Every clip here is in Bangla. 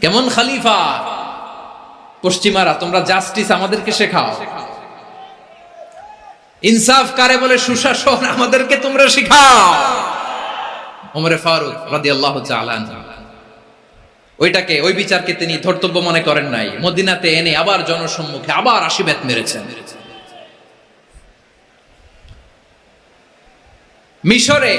কেমন খালিফা? পশ্চিমারা, তোমরা জাস্টিস আমাদেরকে শেখাও। ইনসাফ কারে বলে? সুশাসন আমাদেরকে তোমরা শেখাও। ওমরে ফারুক রাদিয়াল্লাহু তাআলা। ওইটাকে, ওই বিচারকে তিনি ধর্তব্য মনে করেন নাই। মদিনাতে এনে আবার জনসম্মুখে আবার আশীর্বাদ মেরেছেন। মিশরে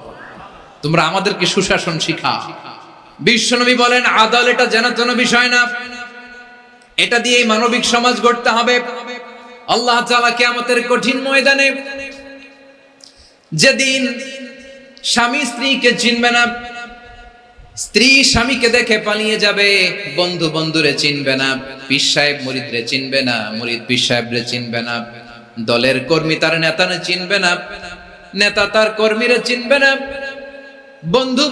তোমরা আমাদেরকে সুশাসন শিখা। বিশ্বনবী বলেন, আদাল এটা জানাতন বিষয় না। এটা দিয়ে মানবিক সমাজ গড়তে হবে। আল্লাহ তাআলা কিয়ামতের কঠিন ময়দানে যেদিন স্বামী স্ত্রীকে চিনবে না, স্ত্রী স্বামীকে দেখে পালিয়ে যাবে, বন্ধু বন্ধুরে চিনবে না, পীর সাহেব মুরিদরে চিনবে না, মুরিদ পীর সাহেবরে চিনবে না, দলের কর্মী তার নেতারে চিনবে না, নেতা তার কর্মীরে চিনবে না। বন্ধু